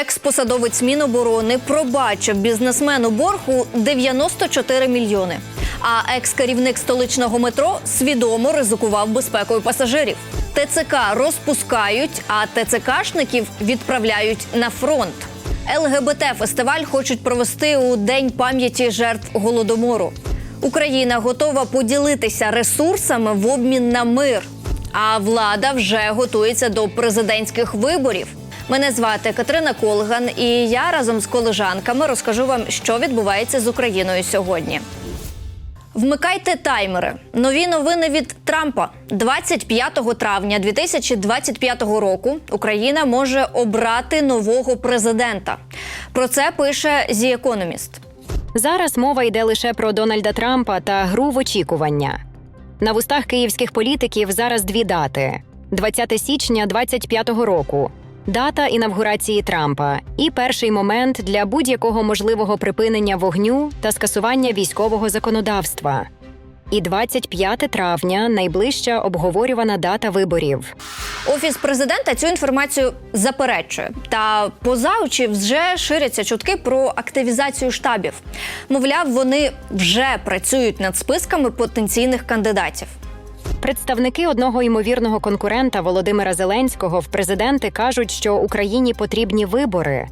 Екс-посадовець Міноборони пробачив бізнесмену боргу 94 мільйони. А екс-керівник столичного метро свідомо ризикував безпекою пасажирів. ТЦК розпускають, а ТЦКшників відправляють на фронт. ЛГБТ фестиваль хочуть провести у день пам'яті жертв голодомору. Україна готова поділитися ресурсами в обмін на мир. А влада вже готується до президентських виборів. Мене звати Катерина Колган, і я разом з колежанками розкажу вам, що відбувається з Україною сьогодні. Вмикайте таймери. Нові новини від Трампа. 25 травня 2025 року Україна може обрати нового президента. Про це пише The Economist. Зараз мова йде лише про Дональда Трампа та гру в очікування. На вустах київських політиків зараз дві дати: 20 січня 25-го року. Дата інавгурації Трампа і перший момент для будь-якого можливого припинення вогню та скасування військового законодавства. І 25 травня найближча обговорювана дата виборів. Офіс президента цю інформацію заперечує. Та поза очі вже ширяться чутки про активізацію штабів. Мовляв, вони вже працюють над списками потенційних кандидатів. Представники одного ймовірного конкурента Володимира Зеленського в президенти кажуть, що Україні потрібні вибори,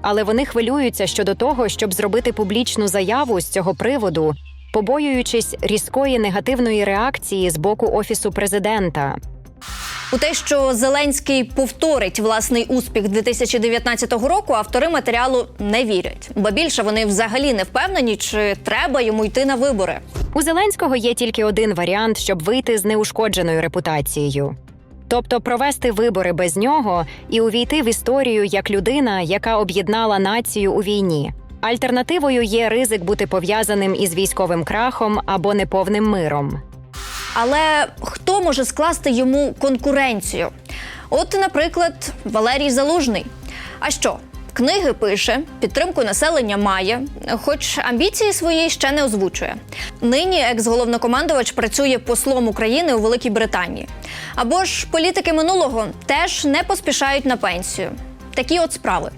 але вони хвилюються щодо того, щоб зробити публічну заяву з цього приводу, побоюючись різкої негативної реакції з боку офісу президента. У те, що Зеленський повторить власний успіх 2019 року, автори матеріалу не вірять. Ба більше вони взагалі не впевнені, чи треба йому йти на вибори. У Зеленського є тільки один варіант, щоб вийти з неушкодженою репутацією. Тобто провести вибори без нього і увійти в історію як людина, яка об'єднала націю у війні. Альтернативою є ризик бути пов'язаним із військовим крахом або неповним миром. Але хто може скласти йому конкуренцію? От, наприклад, Валерій Залужний. А що? Книги пише, підтримку населення має, хоч амбіції свої ще не озвучує. Нині екс-головнокомандувач працює послом України у Великій Британії. Або ж політики минулого теж не поспішають на пенсію. Такі от справи.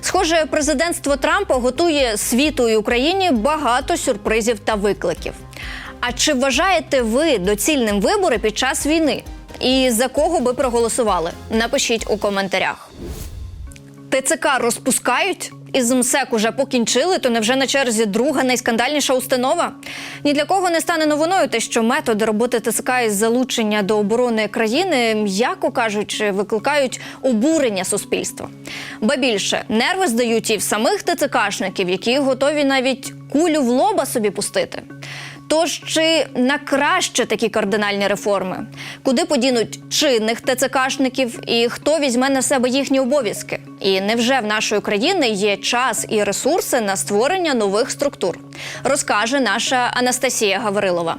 Схоже, президентство Трампа готує світу і Україні багато сюрпризів та викликів. А чи вважаєте ви доцільним вибори під час війни? І за кого би проголосували? Напишіть у коментарях. ТЦК розпускають? Із МСЕК уже покінчили, то невже на черзі друга найскандальніша установа? Ні для кого не стане новиною те, що методи роботи ТЦК із залучення до оборони країни, м'яко кажучи, викликають обурення суспільства. Ба більше нерви здають і в самих ТЦКшників, які готові навіть кулю в лоба собі пустити. Тож чи на краще такі кардинальні реформи? Куди подінуть чинних ТЦКшників і хто візьме на себе їхні обов'язки? І невже в нашої країни є час і ресурси на створення нових структур? Розкаже наша Анастасія Гаврилова.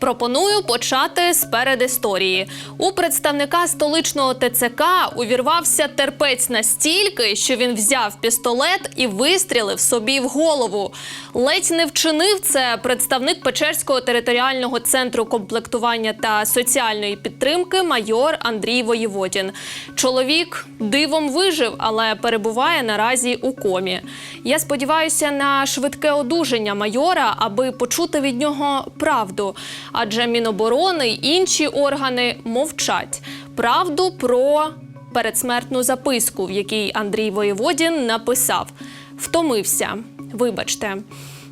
Пропоную почати з передісторії. У представника столичного ТЦК увірвався терпець настільки, що він взяв пістолет і вистрілив собі в голову. Ледь не вчинив це представник Печерського територіального центру комплектування та соціальної підтримки майор Андрій Воєводін. Чоловік дивом вижив, але перебуває наразі у комі. Я сподіваюся на швидке одужання майора, аби почути від нього правду. Адже Міноборони й інші органи мовчать правду про передсмертну записку, в якій Андрій Воєводін написав: Втомився, вибачте.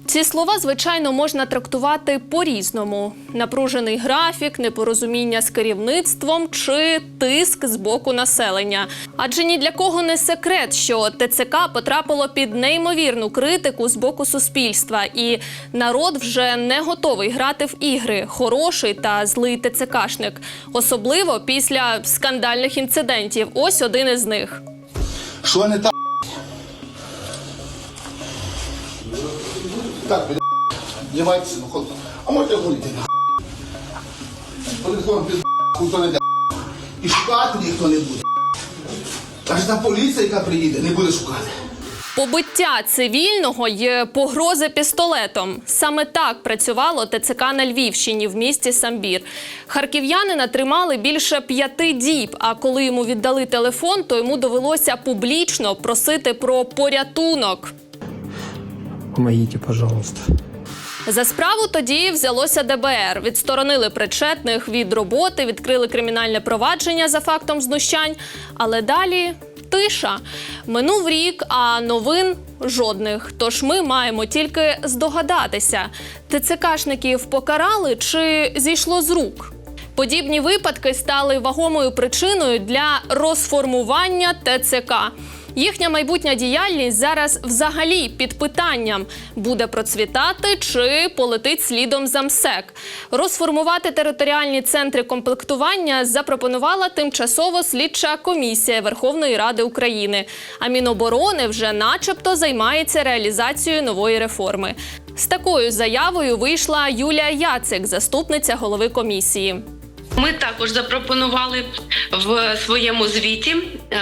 Ці слова, звичайно, можна трактувати по-різному: напружений графік, непорозуміння з керівництвом чи тиск з боку населення. Адже ні для кого не секрет, що ТЦК потрапило під неймовірну критику з боку суспільства, і народ вже не готовий грати в ігри хороший та злий ТЦКшник, особливо після скандальних інцидентів. Ось один із них. Що не так? Так, бля, дівайтеся, ну холодно. А можете гулити на Поліцьком під хто не де. І шукати ніхто не буде. Аж та поліція, яка приїде, не буде шукати. Побиття цивільного й погрози пістолетом. Саме так працювало ТЦК на Львівщині в місті Самбір. Харків'янина тримали більше п'яти діб. А коли йому віддали телефон, то йому довелося публічно просити про порятунок. Помогите, пожалуйста. За справу тоді взялося ДБР. Відсторонили причетних від роботи, відкрили кримінальне провадження за фактом знущань. Але далі тиша. Минув рік, а новин жодних. Тож ми маємо тільки здогадатися, ТЦКшників покарали чи зійшло з рук. Подібні випадки стали вагомою причиною для розформування ТЦК. Їхня майбутня діяльність зараз взагалі під питанням буде процвітати чи полетить слідом за МСЕК. Розформувати територіальні центри комплектування запропонувала тимчасово слідча комісія Верховної Ради України. А Міноборони вже, начебто, займається реалізацією нової реформи. З такою заявою вийшла Юлія Яцик, заступниця голови комісії. Ми також запропонували в своєму звіті е,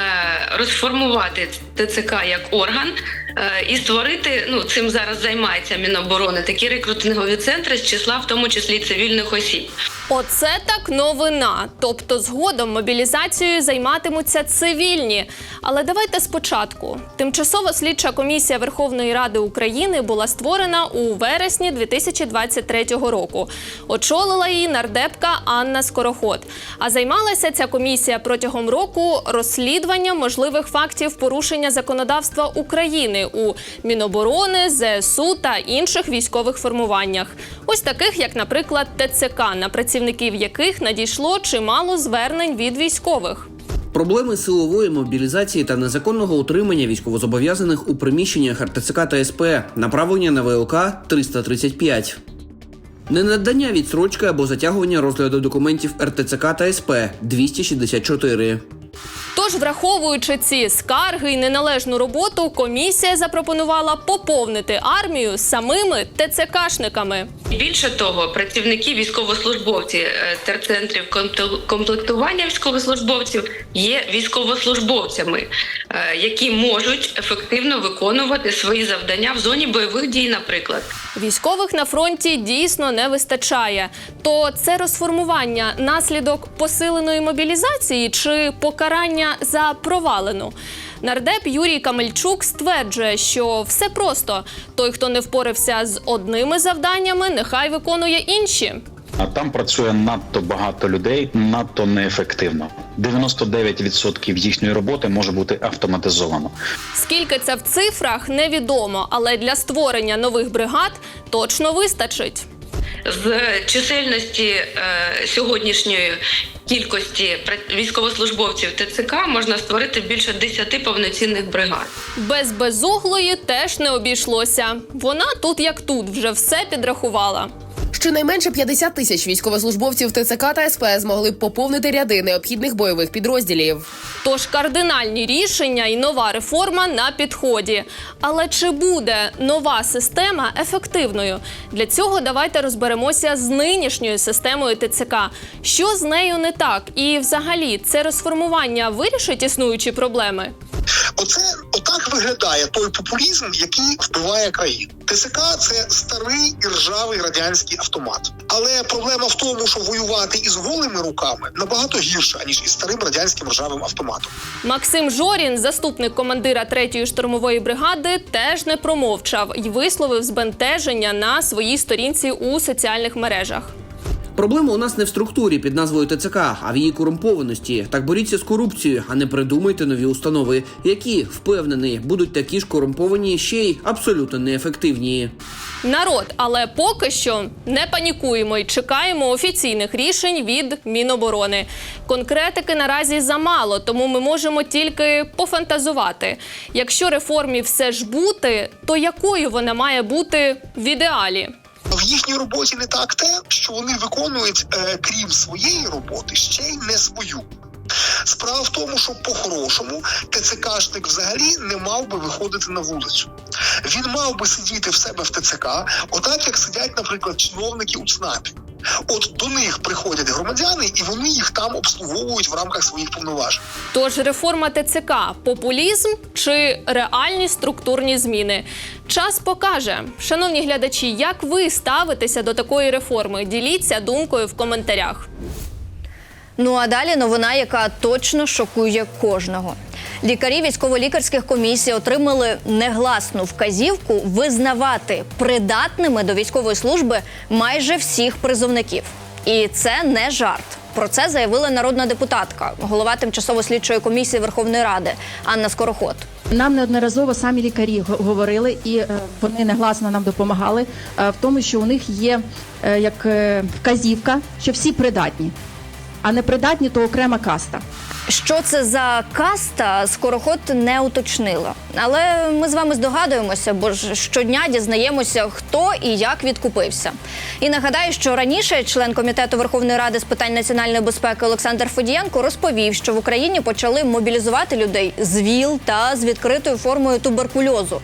розформувати ТЦК як орган е, і створити. Ну цим зараз займається Міноборони такі рекрутингові центри з числа, в тому числі цивільних осіб. Оце так новина. Тобто, згодом мобілізацією займатимуться цивільні. Але давайте спочатку. Тимчасова слідча комісія Верховної Ради України була створена у вересні 2023 року. Очолила її нардепка Анна Скороход. А займалася ця комісія протягом року розслідуванням можливих фактів порушення законодавства України у Міноборони, ЗСУ та інших військових формуваннях. Ось таких, як, наприклад, ТЦК, на працівників яких надійшло чимало звернень від військових. Проблеми силової мобілізації та незаконного утримання військовозобов'язаних у приміщеннях РТЦК та СП, направлення на ВЛК 335. Ненадання відсрочки або затягування розгляду документів РТЦК та СП 264. Тож, враховуючи ці скарги і неналежну роботу, комісія запропонувала поповнити армію самими ТЦКшниками. Більше того, працівники військовослужбовці е, терцентрів комплектування військовослужбовців є військовослужбовцями, е, які можуть ефективно виконувати свої завдання в зоні бойових дій, наприклад. Військових на фронті дійсно не вистачає. То це розформування наслідок посиленої мобілізації чи покарання за провалену. Нардеп Юрій Камельчук стверджує, що все просто: той, хто не впорався з одними завданнями, нехай виконує інші. А там працює надто багато людей, надто неефективно. 99% їхньої роботи може бути автоматизовано. Скільки це в цифрах, невідомо, але для створення нових бригад точно вистачить. З чисельності е, сьогоднішньої кількості військовослужбовців ТЦК можна створити більше 10 повноцінних бригад. Без безуглої теж не обійшлося. Вона тут як тут вже все підрахувала. Щонайменше 50 тисяч військовослужбовців ТЦК та СП змогли б поповнити ряди необхідних бойових підрозділів. Тож кардинальні рішення і нова реформа на підході. Але чи буде нова система ефективною? Для цього давайте розберемося з нинішньою системою ТЦК. Що з нею не так? І взагалі це розформування вирішить існуючі проблеми? Оце отак виглядає той популізм, який вбиває країну. ТСК це старий і ржавий радянський автомат. Але проблема в тому, що воювати із голими руками набагато гірше аніж із старим радянським ржавим автоматом. Максим Жорін, заступник командира 3-ї штурмової бригади, теж не промовчав і висловив збентеження на своїй сторінці у соціальних мережах. Проблема у нас не в структурі під назвою ТЦК, а в її корумпованості. Так боріться з корупцією, а не придумайте нові установи, які впевнений будуть такі ж корумповані, ще й абсолютно неефективні. Народ, але поки що не панікуємо і чекаємо офіційних рішень від Міноборони. Конкретики наразі замало, тому ми можемо тільки пофантазувати. Якщо реформі все ж бути, то якою вона має бути в ідеалі? В їхній роботі не так те, що вони виконують, е, крім своєї роботи, ще й не свою. Справа в тому, що по-хорошому ТЦКшник взагалі не мав би виходити на вулицю. Він мав би сидіти в себе в ТЦК, отак як сидять, наприклад, чиновники у ЦНАПі. От до них приходять громадяни, і вони їх там обслуговують в рамках своїх повноважень. Тож реформа ТЦК популізм чи реальні структурні зміни? Час покаже. Шановні глядачі, як ви ставитеся до такої реформи? Діліться думкою в коментарях. Ну а далі новина, яка точно шокує кожного. Лікарі військово-лікарських комісій отримали негласну вказівку визнавати придатними до військової служби майже всіх призовників. І це не жарт. Про це заявила народна депутатка, голова тимчасово слідчої комісії Верховної Ради Анна Скороход. Нам неодноразово самі лікарі говорили, і е, вони негласно нам допомагали е, в тому, що у них є е, як вказівка, що всі придатні, а не придатні то окрема каста. Що це за каста, скороход не уточнила. Але ми з вами здогадуємося, бо ж щодня дізнаємося, хто і як відкупився. І нагадаю, що раніше член комітету Верховної Ради з питань національної безпеки Олександр Федієнко розповів, що в Україні почали мобілізувати людей з ВІЛ та з відкритою формою туберкульозу.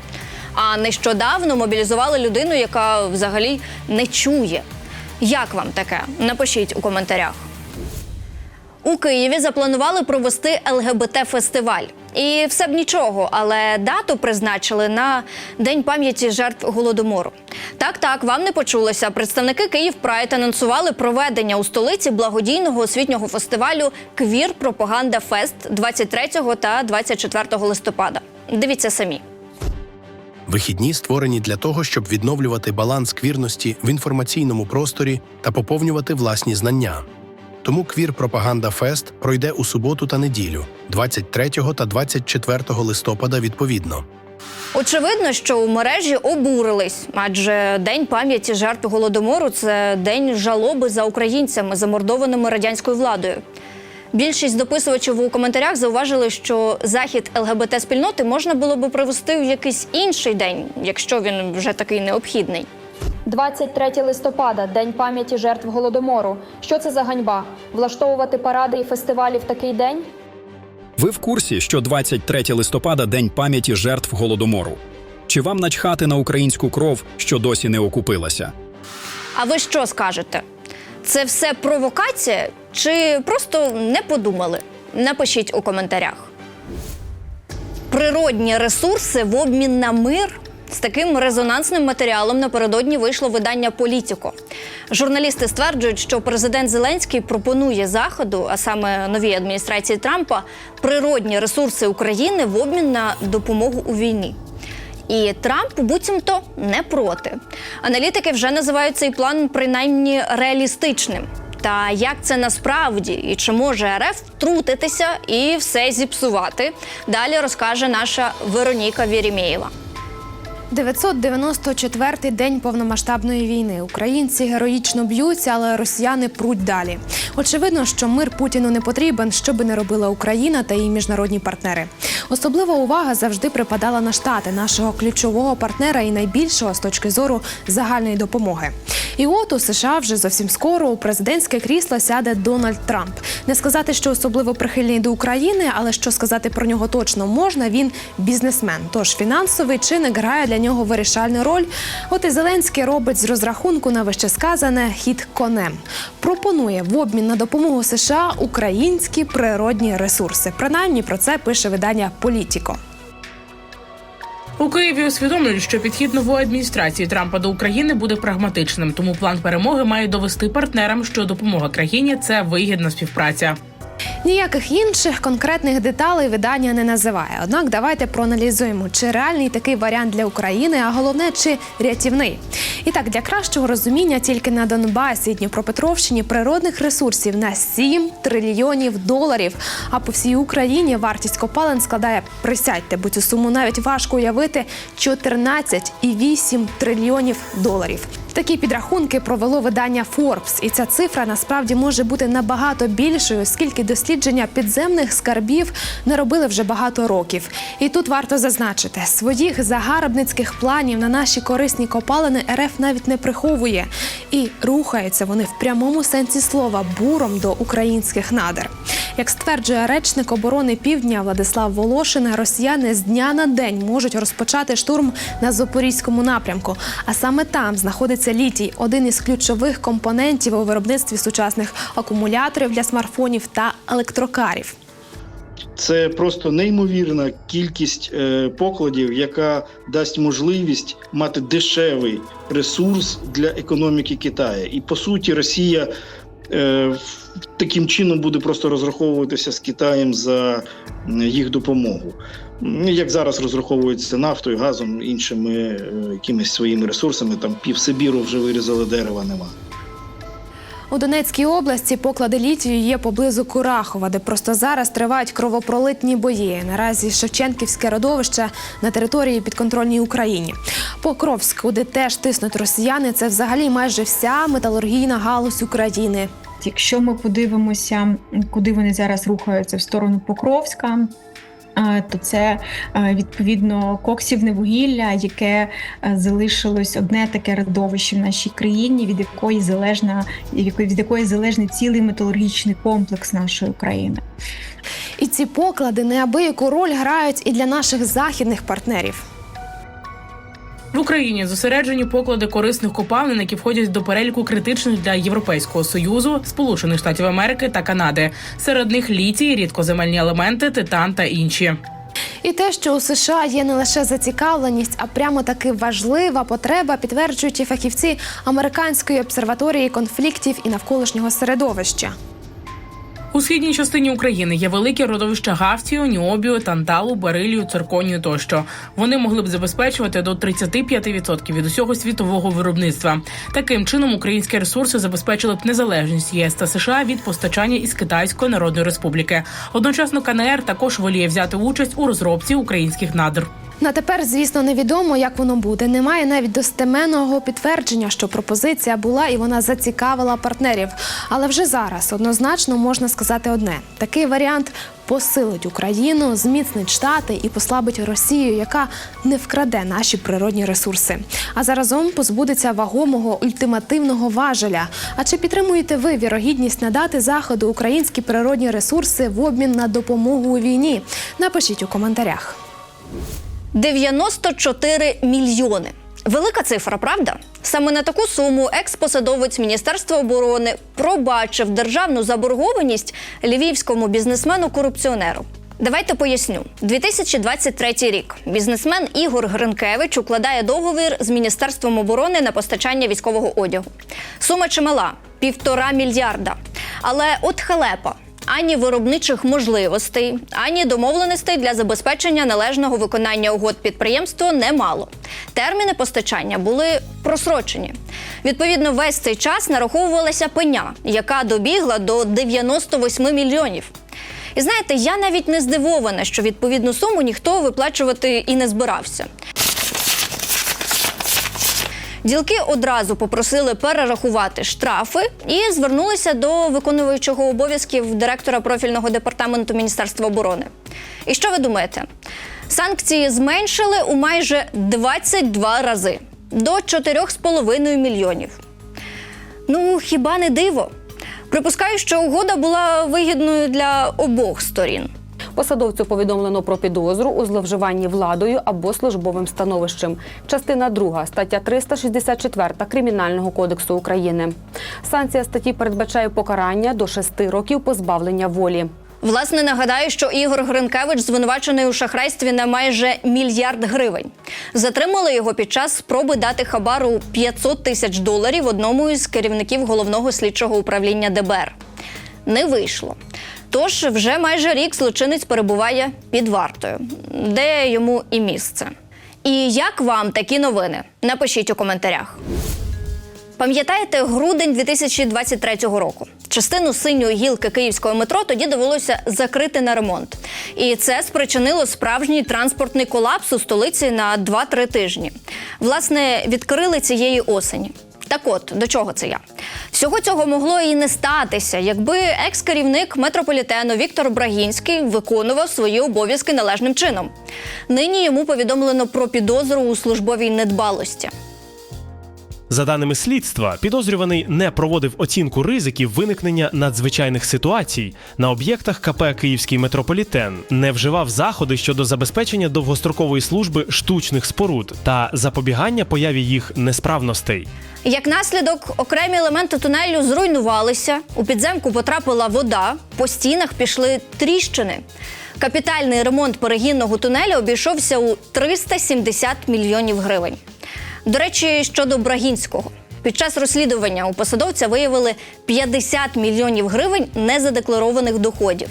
А нещодавно мобілізували людину, яка взагалі не чує. Як вам таке? Напишіть у коментарях. У Києві запланували провести ЛГБТ-фестиваль. І все б нічого, але дату призначили на День пам'яті жертв голодомору. Так, так, вам не почулося. Представники Київ Прайд анонсували проведення у столиці благодійного освітнього фестивалю Квір Пропаганда Фест 23 та 24 листопада. Дивіться самі. Вихідні створені для того, щоб відновлювати баланс квірності в інформаційному просторі та поповнювати власні знання. Тому Квір Пропаганда Фест пройде у суботу та неділю, 23 та 24 листопада відповідно. Очевидно, що у мережі обурились, адже День пам'яті жертв голодомору це день жалоби за українцями, замордованими радянською владою. Більшість дописувачів у коментарях зауважили, що захід ЛГБТ спільноти можна було би привести у якийсь інший день, якщо він вже такий необхідний. 23 листопада День пам'яті жертв голодомору. Що це за ганьба? Влаштовувати паради і фестивалі в такий день? Ви в курсі, що 23 листопада День пам'яті жертв голодомору? Чи вам начхати на українську кров, що досі не окупилася? А ви що скажете? Це все провокація чи просто не подумали? Напишіть у коментарях. Природні ресурси в обмін на мир. З таким резонансним матеріалом напередодні вийшло видання Політіко. Журналісти стверджують, що президент Зеленський пропонує заходу, а саме новій адміністрації Трампа, природні ресурси України в обмін на допомогу у війні. І Трамп буцімто не проти. Аналітики вже називають цей план принаймні реалістичним. Та як це насправді і чи може РФ втрутитися і все зіпсувати? Далі розкаже наша Вероніка Вєрімєєва. 994-й день повномасштабної війни. Українці героїчно б'ються, але росіяни пруть далі. Очевидно, що мир Путіну не потрібен, що би не робила Україна та її міжнародні партнери. Особлива увага завжди припадала на штати, нашого ключового партнера і найбільшого з точки зору загальної допомоги. І от у США вже зовсім скоро у президентське крісло сяде Дональд Трамп. Не сказати, що особливо прихильний до України, але що сказати про нього точно можна. Він бізнесмен. Тож фінансовий чинник грає для нього вирішальну роль. От і Зеленський робить з розрахунку на вищесказане хід конем. Пропонує в обмін на допомогу США українські природні ресурси. Принаймні про це пише видання Політіко. У Києві усвідомлюють, що підхід нової адміністрації Трампа до України буде прагматичним, тому план перемоги має довести партнерам, що допомога країні це вигідна співпраця. Ніяких інших конкретних деталей видання не називає. Однак давайте проаналізуємо, чи реальний такий варіант для України, а головне, чи рятівний. І так, для кращого розуміння, тільки на Донбасі і Дніпропетровщині природних ресурсів на 7 трильйонів доларів. А по всій Україні вартість копалин складає присядьте, бо цю суму навіть важко уявити 14,8 трильйонів доларів. Такі підрахунки провело видання Forbes, і ця цифра насправді може бути набагато більшою, оскільки дослідження підземних скарбів не робили вже багато років. І тут варто зазначити, своїх загарбницьких планів на наші корисні копалини РФ навіть не приховує, і рухаються вони в прямому сенсі слова буром до українських надр. Як стверджує речник оборони Півдня Владислав Волошин, росіяни з дня на день можуть розпочати штурм на Запорізькому напрямку. А саме там знаходиться літій, один із ключових компонентів у виробництві сучасних акумуляторів для смартфонів та електрокарів. Це просто неймовірна кількість е, покладів, яка дасть можливість мати дешевий ресурс для економіки Китаю. І по суті, Росія е, таким чином буде просто розраховуватися з Китаєм за їх допомогу. М, Як зараз розраховується нафтою, газом, іншими е, якимись своїми ресурсами, там пів Сибіру вже вирізали дерева, нема. У Донецькій області поклади літію є поблизу Курахова, де просто зараз тривають кровопролитні бої. Наразі Шевченківське родовище на території підконтрольній Україні. Покровськ, куди теж тиснуть росіяни, це взагалі майже вся металургійна галузь України. Якщо ми подивимося, куди вони зараз рухаються в сторону Покровська. То це відповідно коксівне вугілля, яке залишилось одне таке родовище в нашій країні, від якої залежна від якої залежний цілий металургічний комплекс нашої країни. І ці поклади неабияку роль грають і для наших західних партнерів. В Україні зосереджені поклади корисних копалин, які входять до переліку критичних для Європейського союзу, Сполучених Штатів Америки та Канади. Серед них літій, рідкоземельні елементи, титан та інші. І те, що у США є не лише зацікавленість, а прямо таки важлива потреба, підтверджують і фахівці американської обсерваторії конфліктів і навколишнього середовища. У східній частині України є великі родовища гафтію, ніобію, танталу, берилію, цирконію тощо. Вони могли б забезпечувати до 35% від усього світового виробництва. Таким чином українські ресурси забезпечили б незалежність ЄС та США від постачання із Китайської Народної Республіки. Одночасно КНР також воліє взяти участь у розробці українських надр. На тепер, звісно, невідомо, як воно буде. Немає навіть достеменного підтвердження, що пропозиція була і вона зацікавила партнерів. Але вже зараз однозначно можна сказати одне: такий варіант посилить Україну, зміцнить штати і послабить Росію, яка не вкраде наші природні ресурси. А заразом позбудеться вагомого ультимативного важеля. А чи підтримуєте ви вірогідність надати заходу українські природні ресурси в обмін на допомогу у війні? Напишіть у коментарях. 94 мільйони. Велика цифра, правда? Саме на таку суму експосадовець Міністерства оборони пробачив державну заборгованість львівському бізнесмену-корупціонеру. Давайте поясню. 2023 рік бізнесмен Ігор Гринкевич укладає договір з Міністерством оборони на постачання військового одягу. Сума чимала півтора мільярда. Але от халепа. Ані виробничих можливостей, ані домовленостей для забезпечення належного виконання угод підприємство не мало. Терміни постачання були просрочені. Відповідно, весь цей час нараховувалася пеня, яка добігла до 98 мільйонів. І знаєте, я навіть не здивована, що відповідну суму ніхто виплачувати і не збирався. Ділки одразу попросили перерахувати штрафи і звернулися до виконуючого обов'язків директора профільного департаменту Міністерства оборони. І що ви думаєте? Санкції зменшили у майже 22 рази до 4,5 мільйонів. Ну, хіба не диво? Припускаю, що угода була вигідною для обох сторін. Посадовцю повідомлено про підозру у зловживанні владою або службовим становищем. Частина 2, стаття 364 Кримінального кодексу України. Санкція статті передбачає покарання до 6 років позбавлення волі. Власне, нагадаю, що Ігор Гринкевич звинувачений у шахрайстві на майже мільярд гривень. Затримали його під час спроби дати хабару 500 тисяч доларів одному із керівників головного слідчого управління ДБР. Не вийшло. Тож вже майже рік злочинець перебуває під вартою, де йому і місце. І як вам такі новини? Напишіть у коментарях. Пам'ятаєте грудень 2023 року? Частину синьої гілки київського метро тоді довелося закрити на ремонт, і це спричинило справжній транспортний колапс у столиці на 2-3 тижні. Власне, відкрили цієї осені. Так от, до чого це я? Всього цього могло і не статися, якби екс-керівник метрополітену Віктор Брагінський виконував свої обов'язки належним чином. Нині йому повідомлено про підозру у службовій недбалості. За даними слідства, підозрюваний не проводив оцінку ризиків виникнення надзвичайних ситуацій на об'єктах КП Київський метрополітен, не вживав заходи щодо забезпечення довгострокової служби штучних споруд та запобігання появі їх несправностей. Як наслідок, окремі елементи тунелю зруйнувалися, у підземку потрапила вода, по стінах пішли тріщини. Капітальний ремонт перегінного тунелю обійшовся у 370 мільйонів гривень. До речі, щодо Брагінського. Під час розслідування у посадовця виявили 50 мільйонів гривень незадекларованих доходів.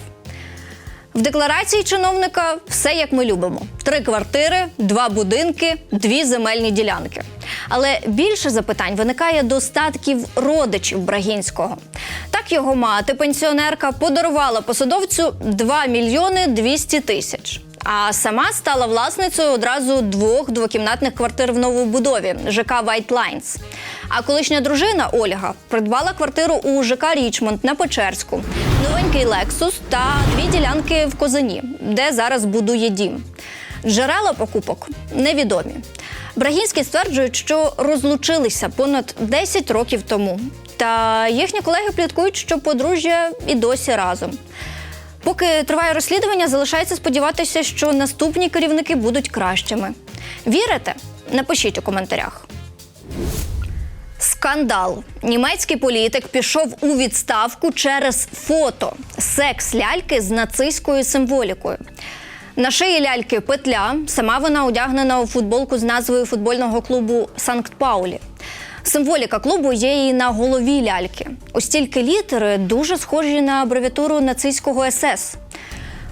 В декларації чиновника все як ми любимо: три квартири, два будинки, дві земельні ділянки. Але більше запитань виникає до статків родичів Брагінського. Так його мати, пенсіонерка, подарувала посадовцю 2 мільйони 200 тисяч. А сама стала власницею одразу двох двокімнатних квартир в новобудові ЖК White Lines. А колишня дружина Ольга придбала квартиру у ЖК Річмонд на Печерську, новенький Лексус та дві ділянки в Козині, де зараз будує дім. Джерела покупок невідомі. Брагінські стверджують, що розлучилися понад 10 років тому. Та їхні колеги пліткують, що подружжя і досі разом. Поки триває розслідування, залишається сподіватися, що наступні керівники будуть кращими. Вірите? Напишіть у коментарях. Скандал. Німецький політик пішов у відставку через фото секс ляльки з нацистською символікою. На шиї ляльки петля. Сама вона одягнена у футболку з назвою футбольного клубу Санкт Паулі. Символіка клубу є і на голові ляльки. Ось тільки літери дуже схожі на абревіатуру нацистського СС.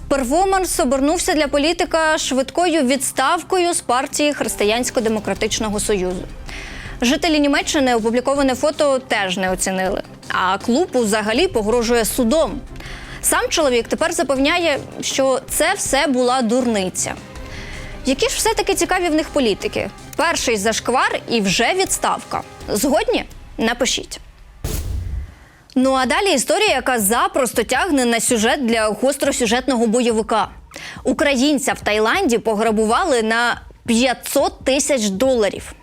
Перформанс обернувся для політика швидкою відставкою з партії Християнсько-демократичного союзу. Жителі Німеччини опубліковане фото теж не оцінили. А клуб взагалі погрожує судом. Сам чоловік тепер запевняє, що це все була дурниця. Які ж все-таки цікаві в них політики? Перший зашквар і вже відставка. Згодні? Напишіть. Ну а далі історія, яка запросто тягне на сюжет для гостросюжетного бойовика. Українця в Таїланді пограбували на 500 тисяч доларів.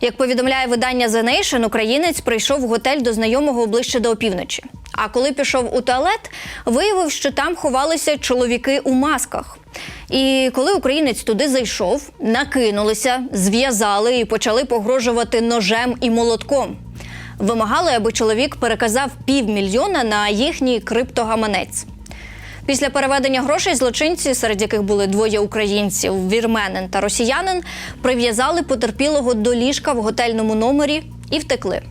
Як повідомляє видання The Nation, українець прийшов в готель до знайомого ближче до опівночі. А коли пішов у туалет, виявив, що там ховалися чоловіки у масках. І коли українець туди зайшов, накинулися, зв'язали і почали погрожувати ножем і молотком. Вимагали, аби чоловік переказав півмільйона на їхній криптогаманець. Після переведення грошей злочинці, серед яких були двоє українців, вірменин та росіянин, прив'язали потерпілого до ліжка в готельному номері і втекли.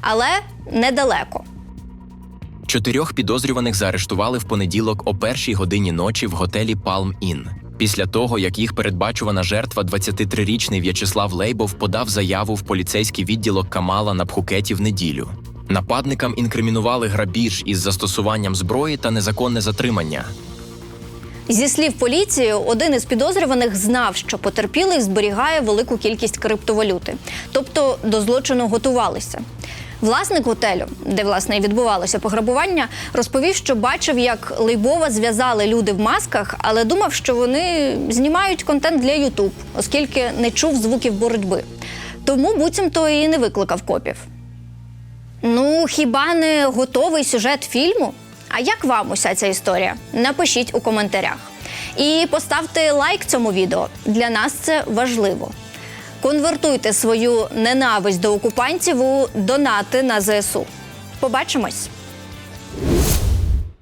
Але недалеко. Чотирьох підозрюваних заарештували в понеділок о першій годині ночі в готелі Palm Inn. Після того, як їх передбачувана жертва, 23-річний В'ячеслав Лейбов подав заяву в поліцейський відділок Камала на Пхукеті в неділю. Нападникам інкримінували грабіж із застосуванням зброї та незаконне затримання. Зі слів поліції, один із підозрюваних знав, що потерпілий зберігає велику кількість криптовалюти, тобто до злочину готувалися. Власник готелю, де власне і відбувалося пограбування, розповів, що бачив, як Лейбова зв'язали люди в масках, але думав, що вони знімають контент для Ютуб, оскільки не чув звуків боротьби. Тому буцімто і не викликав копів. Ну, хіба не готовий сюжет фільму? А як вам уся ця історія? Напишіть у коментарях. І поставте лайк цьому відео. Для нас це важливо. Конвертуйте свою ненависть до окупантів у донати на ЗСУ. Побачимось!